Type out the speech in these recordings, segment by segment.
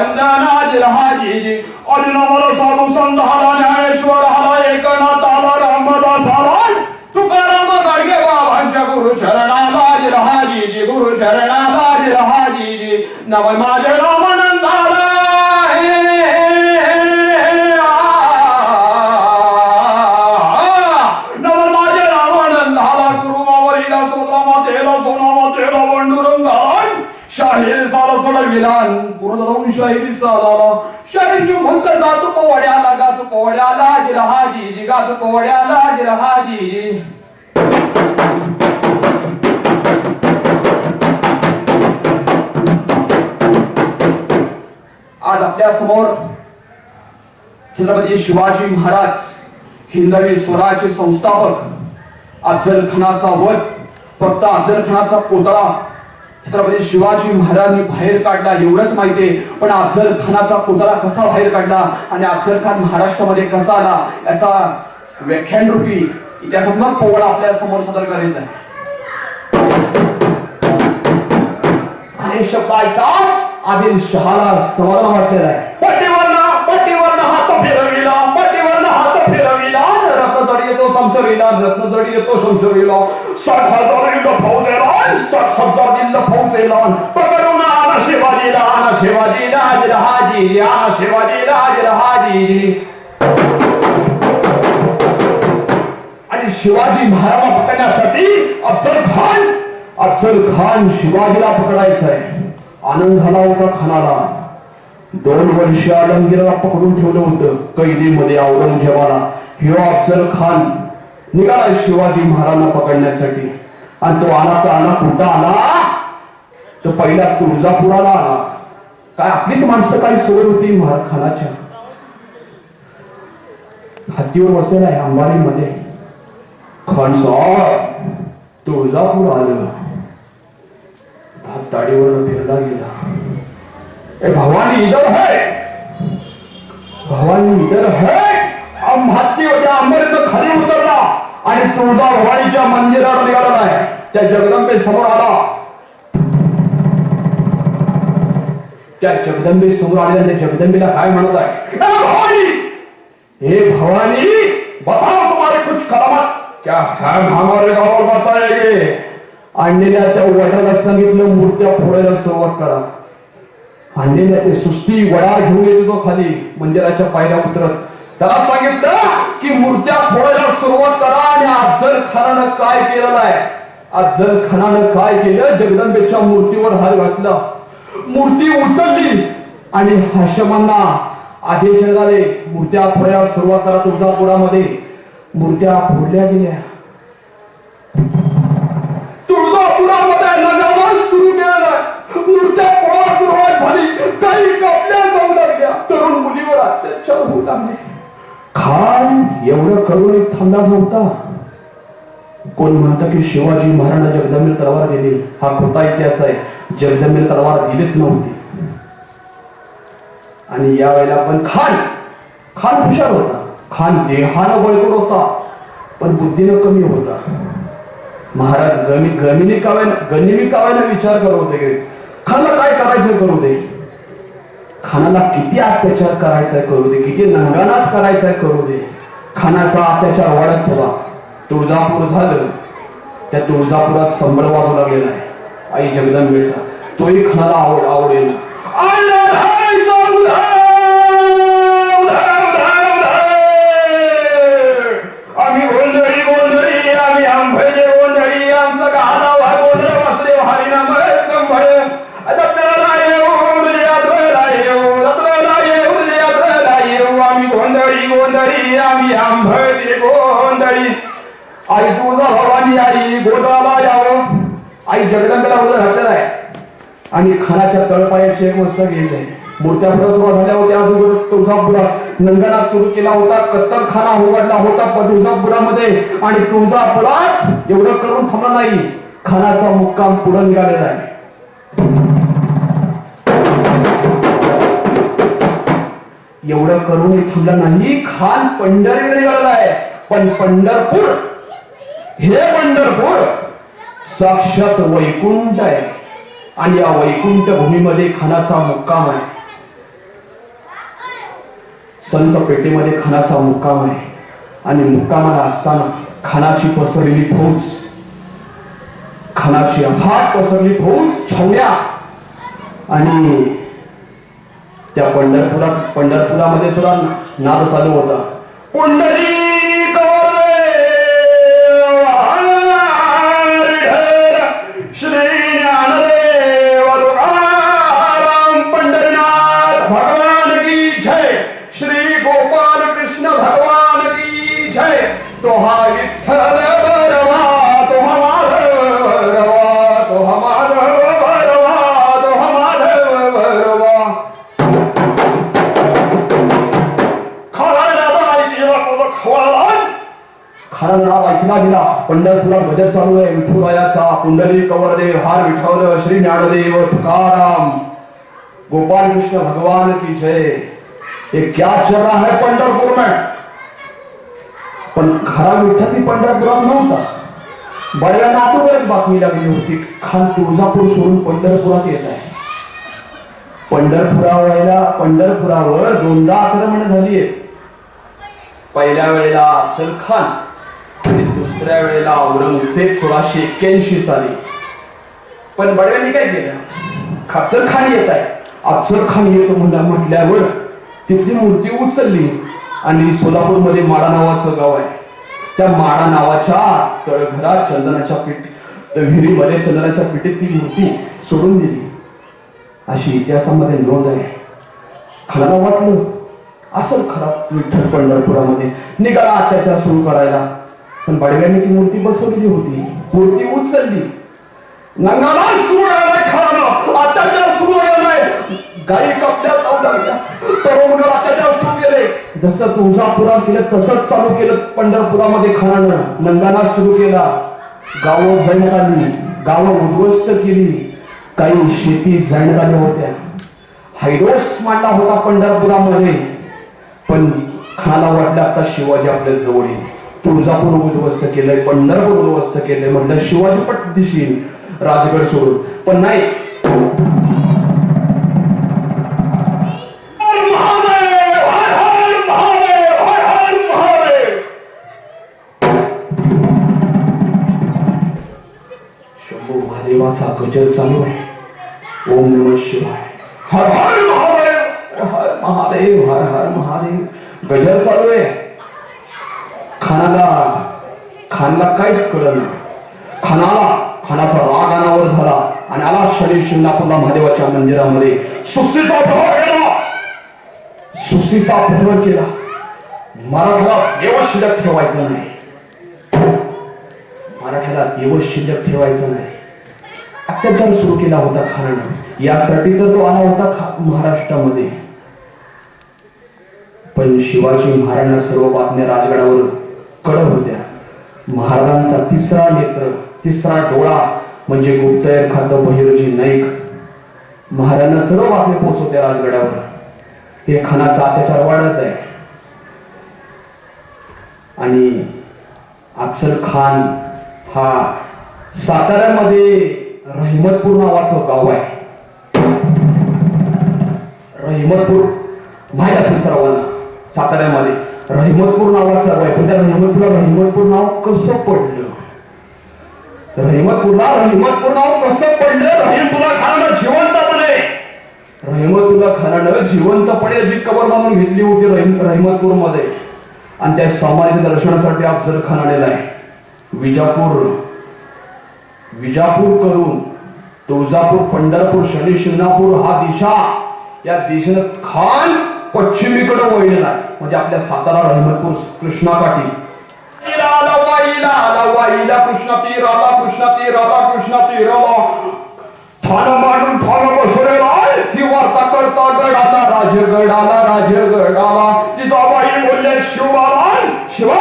Benden adil hadidi. Ali namara sarılsan da halane eşvar halaye kanat dağlar amada saray. Tukarama karge babanca guru çarana adil hadidi. Guru çarana adil hadidi. Navay madena साला सोडविलान पूर्ण जाऊन शाहिरी साला शाहीर म्हणत गातू पोवड्याला गातू पोवड्याला जिरहाजी गातू पोवड्याला जिरहाजी. आज आपल्यासमोर छत्रपती शिवाजी महाराज हिंदवी स्वराज्य संस्थापक अफजल खानाचा वध फक्त अफजल खानाचा पुतळा छत्रपती म्हणजे शिवाजी महाराजांनी बाहेर काढला एवढंच माहितीये पण अफजल खानाचा पुतळा कसा बाहेर काढला आणि अफजल खान महाराष्ट्रामध्ये कसा आला याचा व्याख्यान रूपी इतिहासात्मक पोवाडा आपल्यासमोर सादर करीत आहे. आणि शब्द ऐकाच आदिल शहाला समाधान वाटलेला आहे. येतो संशरीला येतो संशरीला साठ हजार दिल फौजेला साठ हजार दिल फौजेला पकडून आला शिवाजीला आला शिवाजी राज रहाजी आला शिवाजी राज रहाजी. आणि शिवाजी महाराजा पकडण्यासाठी अफजल खान अफजल खान शिवाजीला पकडायचा आहे. आनंद झाला होता खानाला दोन वर्ष आलमगीरला पकडून ठेवलं होतं कैदीमध्ये औरंगजेबाला. ह्यो अफजल खान निघाला शिवाजी महाराजांना पकडण्यासाठी. आणि तो आला तर आला कुठं आला. तो पहिला तुळजापुराला आला. काय आपलीच माणसं काय सोय होती महाराज खानाच्या? हत्तीवर बसलेला आहे अंबारीमध्ये खान तुळजापूर आलं. हात ताडीवर फिरला गेला. ए भवानी इधर है. भवानी इधर है. हम हत्तीवरच्या अंबारीत खाली उतरला आणि तुळजाभवानीच्या मंदिरावर निघाला आहे त्या जगदंबे समोर आला. त्या जगदंबे समोर आलेल्या त्या जगदंबेला काय म्हणत आहे? भवानी! हे भवानी बताओ तुम्हारे कुछ करामत क्या है हमारे गावावर बताएंगे. आणलेल्या त्या वडाला सांगितलं मूर्त्या फोडायला सुरुवात करा. आणलेल्या ते सुस्ती वडा घेऊन येतो खाली मंदिराच्या पायऱ्या उतरत. त्याला सांगितलं की मूर्त्या फोडायला सुरुवात करा आणि अफजल खानानं काय केलेलं आहे? अफजल खानानं काय केलं? जगदंबेच्या मूर्तीवर हात घातला. मूर्ती उचलली आणि हाशमांना आदेश झाले मूर्त्या फोडायला सुरुवात करा तुळजापुरामध्ये. मूर्त्या फोडल्या गेल्या. तुळजापुरामध्ये नगावा सुरू केला मूर्त्या फोडायला सुरुवात झाली. काही कपड्या जाऊ लागल्या. तरुण मुलीवर अत्याचार होऊ लागले. खान एवढं करून थांबला नव्हता. कोण म्हणतं की शिवाजी महाराज जगदंबीर तलवार दिली? हा खोटा इतिहास आहे. जगदंबेला तलवार दिलीच नव्हती. आणि यावेळेला पण खान खान हुशार होता. खान देहानं बळकट होता पण बुद्धीनं कमी होता. महाराज गमी गमिनी कावायला गनिमी कावायला विचार करत होते. खानला काय करायचं करू दे? खानाला किती अत्याचार करायचा करू दे किती नंगानाच करायचा करू दे. खानाचा अत्याचार वाढत चला तुळजापूर झालं त्या तुळजापुरात संबळ वाजू लागलेला आहे. आई जगदंबेचा तोही खानाला आवड आवडेल. तळपायाची एक मस्त मूर्त्या पुढे सुरुवात झाल्या होत्या अगोदरच तुळजापुरा नंदना सुरू केला होता कत्तरखाना उघडला होता तुळजापुरामध्ये आणि तुळजापुरात एवढं करून थांबला नाही. खानाचा मुक्काम पुढे निघालेला आहे. एवढं करून थांबला नाही खान पंढरीकडे निघालेला आहे. पण पंढरपूर हे पंढरपूर साक्षात वैकुंठ आहे. आणि या वैकुंठ भूमीमध्ये खानाचा मुक्काम आहे. संत पेटेमध्ये खानाचा मुक्काम आहे. आणि मुक्कामाला असताना खानाची पसरलेली फौज खानाची अफाट पसरली फौज छावण्या आणि त्या पंढरपुरात पंढरपुरामध्ये सुद्धा नाद चालू होता. पंढरी पंढरपुरा भजन चालू आहे. विठुरायाचा कुंडली कवरदेव हार विठावलं. श्री ज्ञानदेव तुकाराम. गोपाल कृष्ण भगवान की जय. ये क्या चल रहा है पंढरपुर में? पण खरा विठ्ठल मी पंढरपुरात नव्हता. बड्या नातूवरच बातमी लागली होती खान तुळजापूर सोडून पंढरपुरात येत आहे. पंढरपुरावरला पंढरपुरावर दोनदा आक्रमण झाली पहिल्या वेळेला अफजल खान दुसऱ्या वेळेला औरंगजेब सोळाशे एक्क्याऐंशी साली. पण बडव्यांनी काय केलं? अफजल खान येत आहे. अफजल खान येतो म्हणला म्हटल्यावर तिथली मूर्ती उचलली आणि सोलापूरमध्ये माडा नावाचं गाव आहे. त्या माडा नावाच्या तळघरात चंदनाच्या पीठ विहिरीमध्ये चंदनाच्या पिठीत ती मूर्ती सोडून दिली. अशी इतिहासामध्ये नोंद आहे. खानाला वाटलं. असं खरा विठ्ठल पंढरपुरामध्ये निघाला अत्याचार सुरू करायला पण बडव्यांनी ती मूर्ती बसवलेली होती. मूर्ती उचलली. नंगाला सुरू खाला अत्याचार सुरू झालाय गाई कपड्या चावल्या तरुण अत्याचार सुरू केले जसं तुळजापुरात केलं तसंच चालू केलं पंढरपुरामध्ये खानानं. नंगाना सुरू केला. गावं जैन आली. गावं उद्ध्वस्त केली. काही शेती जैन आल्या होत्या. हायडोस मांडला होता पंढरपुरामध्ये. पण खाना वाटला आता शिवाजी आपल्या जवळ येईल. तुळजापूर उद्ध्वस्त केलंय पंढरपूर उद्ध्वस्त केलंय म्हटलं शिवाजी पट दिशील राजगड सोडून. पण नाही. हर महादेव, हर हर महादेव, हर हर महादेव. शंभू महादेवाचा गजर चालू आहे. ओम नम शिवाय. हर हर महादेव. हर हर महादेव हर हर महादेव. गजर चालू आहे. खानाला खानला काहीच कळलं खानाला खानाचा राग अनावर झाला आणि आला शनी शिंगणापूरला महादेवाच्या मंदिरामध्ये. सुस्तीचा प्रभाव केला. सुस्तीचा प्रभाव केला. मराठाला देव शिल्लक ठेवायचं नाही. मराठ्याला देव शिल्लक ठेवायचं नाही. अत्याचार सुरू केला होता खानानं. यासाठी तर तो आला होता महाराष्ट्रामध्ये. पण शिवाजी महाराजांना सर्व बातम्या राजगडावर कळत होत्या महाराजांचा तिसरा नेत्र तिसरा डोळा म्हणजे गुप्तहेर खातं बहिर्जी नाईक. महाराजांना सर्व बातमी पोहोचवते राजगडावर. हे खानाचा अत्याचार वाढत आहे. आणि अफसल खान हा साताऱ्यामध्ये रहिमतपूर नावाचं गाव आहे. रहिमतपूर माहीत असेल सर्वांना साताऱ्यामध्ये. रहिमतपूर नावाला गाव आहे पण त्या रहिमतपूरला रहिमतपूर नाव कसं पडलं? रहिमतपूरला रहिमतपूर नाव कसं पडलं? रहिमतुल्ला खानानं जिवंतपणे रहिमतुल्ला खानानं जिवंतपणे जी कबर मानून घेतली होती रहिम रहिमतपूरमध्ये आणि त्या समाज दर्शनासाठी अफजल खान आलेला आहे. विजापूर. विजापूर करून तुळजापूर पंढरपूर शनी शिंगणापूर हा दिशा या दिशेनं खान पश्चिमेकडे वळलेला. आहे म्हणजे आपल्या सातारा रहिमतपूर कृष्णाकाठी वाईला आला, वाईला आला, वाईला कृष्णा तीर आला कृष्णा तीर आला कृष्णा ती आला ठाण मांडून ठाण बसवलेला आहे. ही वार्ता करता गडाला राजगड आला राजगड आला तिचा बाई बोलले शिवाला शिवा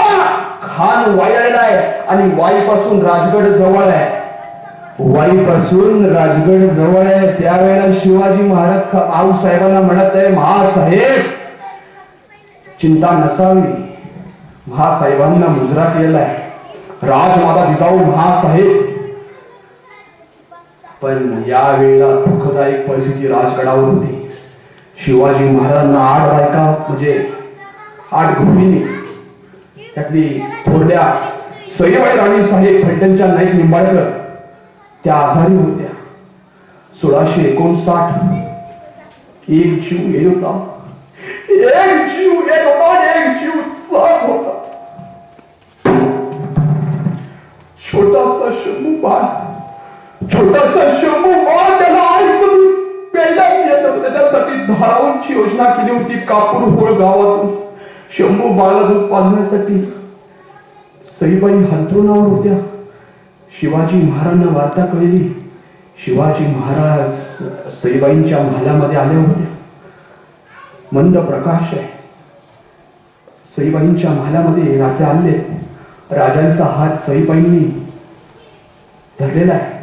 खान वायालाय आणि वाईपासून राजगड जवळ आहे. वाईपासून राजगड जवळ आहे. त्यावेळेला शिवाजी महाराज आऊ साहेबांना म्हणत आहे महासाहेब चिंता नसावी. महासाहेबांना मुजरा केलेला आहे राजमाता जिजाऊ महासाहेब. पण या वेळेला दुःखदायक परिस्थिती राजगडावर होती. शिवाजी महाराजांना आठ बायका म्हणजे आठ गृहिणी त्यातली थोरल्या सईबाई राणी साहेब फलटणच्या नाईक निंबाळकर त्या आजारी होत्या. सोळाशे एकोणसाठ. एक जीव येत होता. एक जीव येत होता एक जीव साठ होता. छोटासा शंभू बाळ. छोटासा शंभू बाळ त्याला आईच प्यायला येत होतं. त्याच्यासाठी धारावूनची योजना केली होती कापूर होळ गावातून. शंभू बाळाला दूध पाजण्यासाठी सईबाई हंतरुणावर होत्या. शिवाजी महाराजांना वार्ता कळली. शिवाजी महाराज सईबाईंच्या महालामध्ये आले होते. मंद प्रकाश आहे. सईबाईंच्या महालामध्ये राजे आले. राजांचा हात सईबाईंनी धरलेला आहे.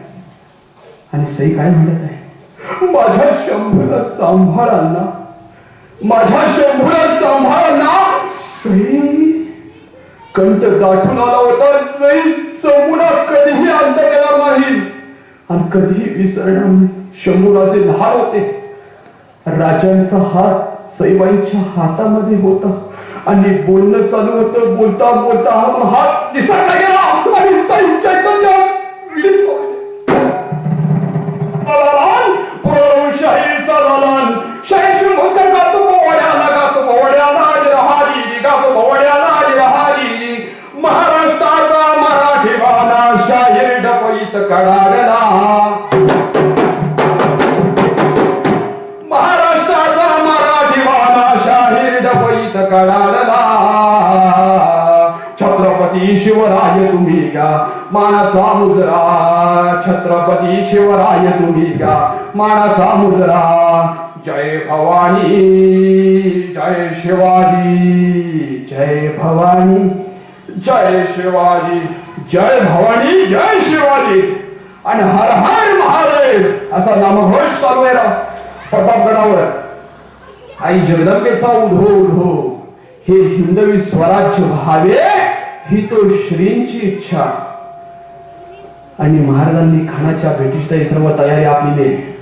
आणि सई काय म्हणत आहे? माझ्या शंभूला सांभाळांना माझ्या शंभूला सांभाळांना सई कंठ गाठून आला होता. सई समुरा कधीही अंत केला नाही. आणि कधीही विसरणार नाही. शंभुराचे धार होते. राजांचा हात सईबाईंच्या हातामध्ये होता. आणि बोलणं चालू होतं. बोलता बोलता हा हात दिसायला गेला. आणि सई चैतन्यात कडाडला. महाराष्ट्राचा मराठी वाला शाहीर डबईत कडाडला. छत्रपती शिवराय तुम्ही का मानाचा मुजरा. छत्रपती शिवराय तुम्ही का मानाचा मुजरा. जय भवानी जय शिवाजी जय भवानी जय शिवाजी. जय भवानी जय शिवाजी. आणि हर हर महादेव असा नामघोष चालू आहे राव प्रतापगडावर. आई जगदंबेचा उढो उढो. हे हिंदवी स्वराज्य व्हावे ही तो श्रींची इच्छा. आणि महाराजांनी खानाच्या भेटीची सर्व तयारी आपली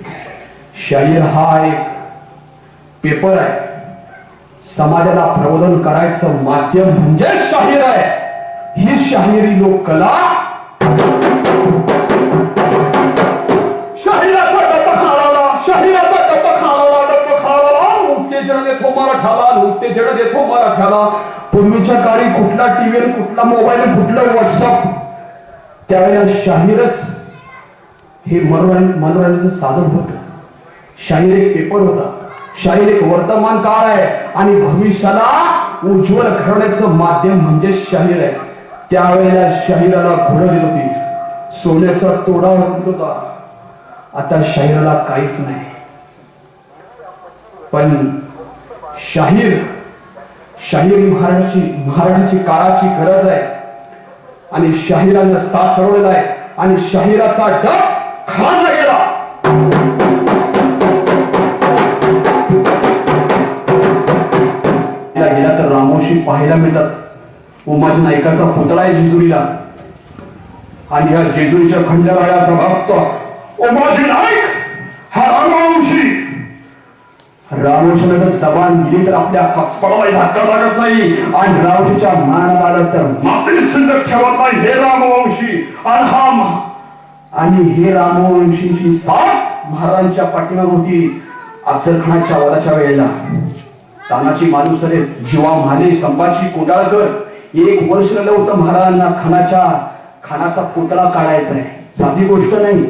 शाहीर हा एक पेपर आहे. समाजाला प्रबोधन करायचं माध्यम म्हणजे शाहीर आहे. ही शाहिरी लोक कला. शाहिराचा डब्बा खाणारा शाहिराचा डब्बा खाणारा डब्बा खाणारा. उत्तेजन देतो मराठाला उत्तेजन देतो मराठाला पूर्वीच्या काळी कुठला टीव्ही कुठला मोबाईल कुठलं व्हॉट्सअप त्यावेळेला शाहीरच हे मनोरंजन मनोरंजनाचं साधन होतं. शाहीर एक पेपर होता. शाहीर एक वर्तमान काळ आहे. आणि भविष्याला उज्ज्वल घडवण्याचं माध्यम म्हणजे शाहीर आहे. त्यावेळेला शाहिराला घोडं देत होती. सोन्याचा तोडा होत होता. आता शाहिराला काहीच नाही. पण शाहीर शाहीर महाराजाची महाराजाची काळाची गरज आहे. आणि शाहिरानं साथ चढवलेला आहे. आणि शाहिराचा डब खाल्ला गेला. गेला तर रामोशी पाहायला मिळतात. उमाजी नायकाचा पुतळा आहे जेजुरीला. आणि या जेजुरीच्या खंडरायाचा भक्त उमाजी नाईक हा रामवंशी. रामोशीनं जर जबान दिली तर आपल्या कसपडाला धक्का लागत नाही. आणि रामोशीच्या मानात आलं तर मात्र शिल्लक ठेवत नाही. हे रामवंशी आणि हा आणि हे रामवंशींची साथ महाराजांच्या पाठीवर होती. अफजलखानाच्या खानाच्या वेळेला. तानाची माणूसरे जीवा म्हाने संभाजी कोंडाळकर. एक वर्ष झालं होतं महाराजांना खानाच्या खानाचा पुतळा काढायचा आहे. साधी गोष्ट नाही.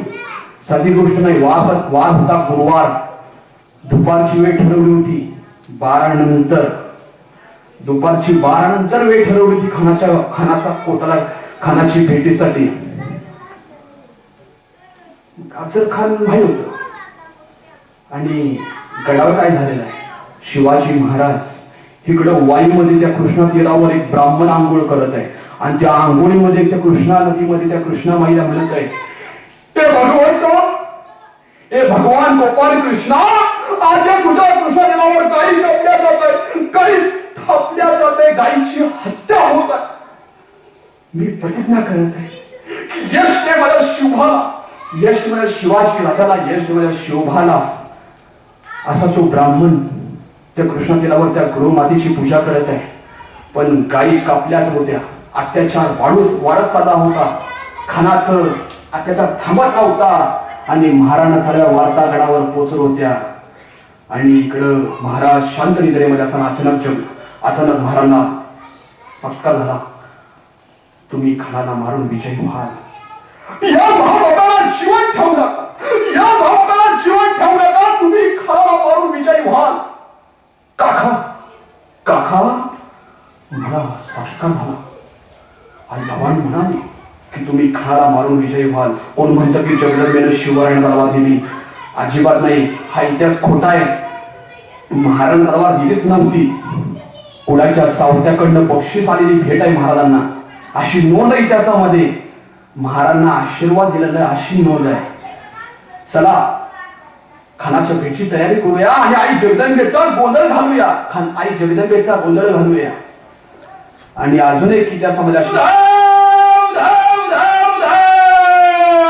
साधी गोष्ट नाही. वार वार होता गुरुवार. दुपारची वेळ ठरवली होती. बारा नंतर दुपारची बारा नंतर वेळ ठरवली होती खानाच्या खानाचा पुतळा खानाची भेटीसाठी. अफजल खान भाई होत. आणि गडावर काय झालेलं आहे? शिवाजी महाराज. तिकडं वायूमध्ये त्या कृष्णा तीरावर एक ब्राह्मण आंघोळ करत आहे. आणि त्या आंघोळीमध्ये त्या कृष्णा नदीमध्ये त्या कृष्णा माईला म्हणत आहे हे भगवंत हे भगवान गोपाल कृष्णा आज तुझ्या कृष्णा देवावर काही लपल्या जात आहे काही थापल्या जात आहे गायीची हत्या होत आहे. मी प्रतिज्ञा करत आहे यश ते मला शुभाला यश मला शिवाजी राजाला यश मला शिवभाला असा तो ब्राह्मण त्या कृष्ण तिलावर त्या गृहमातेची पूजा करत आहे. पण गायी कापल्याच होत्या. अत्याचार वाढूच वाढत चालला होता. खानाचं अत्याचार थांबत नव्हता आणि महाराणा सगळ्या वार्तागडावर पोचत होत्या. आणि इकडं महाराज शांत निद्रेमध्ये असताना अचानक जग अचानक महाराणा संस्कार झाला. तुम्ही खानाला मारून विजयी व्हाल. या भावकाला जीवन ठेवू नका. या भावकाला जीवन ठेवू नका. तुम्ही खानाला मारून विजयी व्हाल. काका काका मला संस्कार झाला आणि भवानी म्हणाली की तुम्ही खानाला मारून विजयी व्हाल. कोण म्हणतं की जगदंबेनं शिवरायणाला दिली? अजिबात नाही. हा इतिहास खोटा आहे. महाराजांना दिलीच नव्हती. कुणाच्या सावत्याकडनं बक्षीस आलेली भेट आहे महाराजांना. अशी नोंद इतिहासामध्ये. महाराजांना आशीर्वाद दिलेला अशी नोंद आहे. चला खानाच्या भेटीची तयारी करूया आणि आई जगदंबेचा गोंधळ घालूया. खान आई जगदंबेचा गोंधळ घालूया. आणि अजून एक इतिहासामध्ये अशी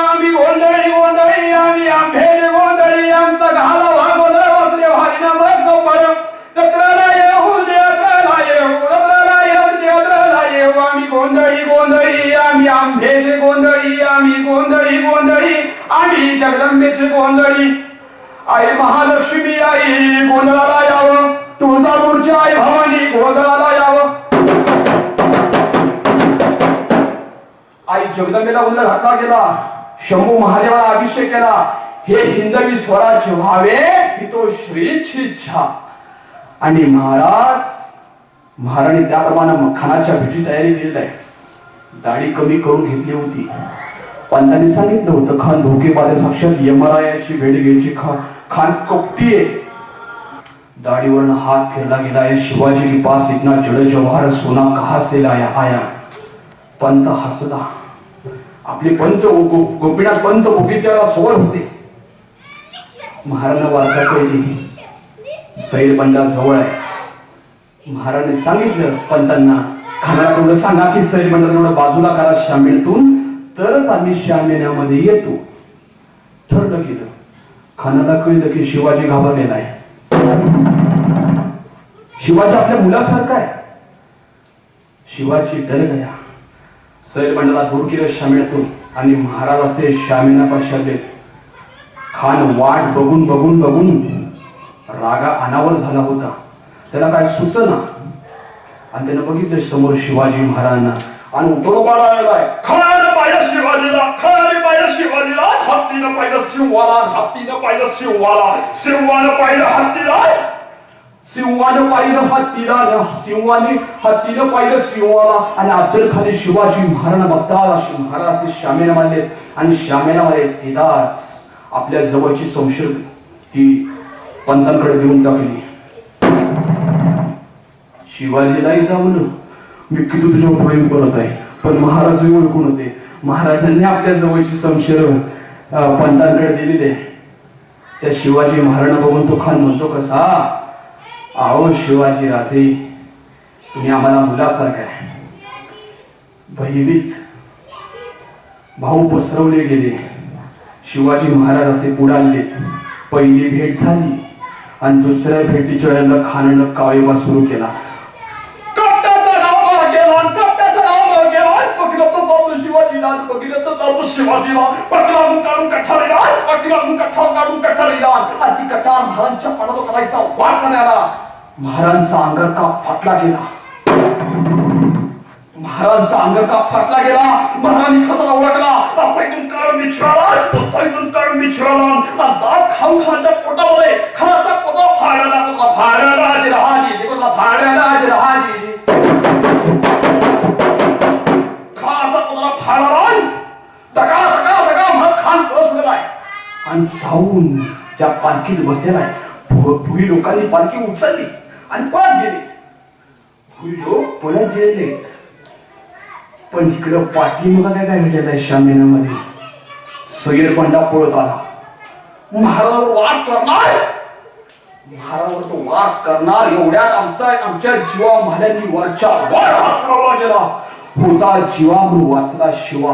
आम्ही गोंधळी गोंधळी आम्ही आंबेले गोंधळी. आमचा घाला व्हा गोंधळ वासुदेव हरिनाम सौभाग्य जत्राला येऊ जत्राला येऊ जत्राला येऊ जत्राला येऊ. आम्ही गोंधळी गोंधळी आम्ही आंबेचे गोंधळी आम्ही गोंधळी गोंधळी. आम्ही जगदंबेचे गोंधळी. आई महालक्ष्मी आई गोंधळाला यावं. तुळजापूरची आई भवानी गोंधळाला यावं. आई जगदंबेला गोंधळ घातला गेला. शंभू महादेवाला अभिषेक केला. हे हिंदवी स्वराज्य व्हावे ही तो श्रीची इच्छा. आणि महाराज महाराणी त्याप्रमाणे मखानाच्या भेटी तयारी केलेली आहे. दाढी कमी करून घेतली होती. पंतांनी सांगितलं होतं खान धोकेबाज साक्षात यमरायाची भेट घ्यायची. खा खान कोपतीये. दाढीवरनं हात फिरला गेला है शिवाजी पास इतना जड़ जवाहर सोना कहासेला से आया. पंत हसला. आपले पंत गोपीनाथ पंत गोपीत्याला सोर होते. महाराणा वार्ता कळली सैर बंडा जवळ आहे. महाराणे सांगितलं पंतांना खानाला तेवढं सांगा की सैर बंडा तेवढं बाजूला करा शामिलतून तरच आम्ही शामिण्यामध्ये येतो. ठरलं गेलं खानाला कळलं की शिवाजी घाबरलेला आहे. शिवाजी आपल्या मुलासारखा आहे. शिवाजी डर गया सैरबंडाला दूर केलं शामिळातून आणि महाराज असे शामिना पाशाले खान वाट बघून बघून बघून रागा अनावर झाला होता. त्याला काय सुचना? आणि त्यानं बघितलं समोर शिवाजी महाराजांना आणि उठोबाला आलेलाय खायला पाहिजे शिवाजीला खायला पाहिजे शिवाजीला हत्तीनं पाहिलं शिववाला हत्तीनं पाहिलं शिववाला शिववानं पाहिलं हत्तीला सिंहानं पाहिलं हत्तीला सिंहाने हत्तीनं पाहिलं सिंहाला आणि अफजल खाली शिवाजी महाराणा बघतात अशी महाराज असे शामेला मारले आणि शामेलामध्ये येताच आपल्या जवळची संशय ती पंतांकडे देऊन टाकली शिवाजीलाही जाऊन मी किती तुझ्या प्रेम करत आहे पण महाराज ओळखून होते महाराजांनी आपल्या जवळची समशेर अं, पंतांकडे दिलेले त्या शिवाजी महाराणा बघून तो खान म्हणतो कसा? आहो शिवाजी राजे तुम्ही आम्हाला मुलासारखा आहे. भयभीत भाऊ पसरवले गेले. शिवाजी महाराज असे उडाले पहिली भेट झाली आणि दुसऱ्या भेटीच्या वेळेला खाण्यानं काळीबा सुरू केला कपट्याचं नाव बरं गेला कपट्याचं नाव बरं गेला पकडलं तर बाबू शिवाजीला पकडलं तर बाबू शिवाजीला पकडलं काढून कठारीला पकडलं कठार काढून कठा कठारीला आणि ती कठा महाराजांच्या पडतो करायचा वाट करण्याला महाराजांचा अंगरका फाटला गेला. महाराजांचा अंगरका फाटला गेला. महाराणी खतरा ओळखला. रस्त्यातून काढून बिछाला रस्त्यातून कारण मिछळाला आणि दात खाऊन खानाच्या पोटामध्ये खानाचा कोणता फाडायला कोणता फाडायला आजी राहाजी. कोणता फाडायला आजी राहाजी. खानाचा कोणता फाडाला दगा दगा दगा म्हणत खान पोहोचलेला आहे. आणि जाऊन त्या पालखीत बसलेला आहे. भुई लोकांनी पालखी उचलली आणि पळत गेले. भुई लोक पळत गेले. पण इकडं पाठीमागं काय काय घडलेलं आहे शामियानामध्ये सगळे पंडा पळत आला. महाराजावर वाट करणार. महाराजावर तो वाट करणार. एवढ्यात आमचा आमच्या जीवा महाराजांनी वरच्या वर हात लावला गेला. होता जीवा म्हणून वाचला शिवा.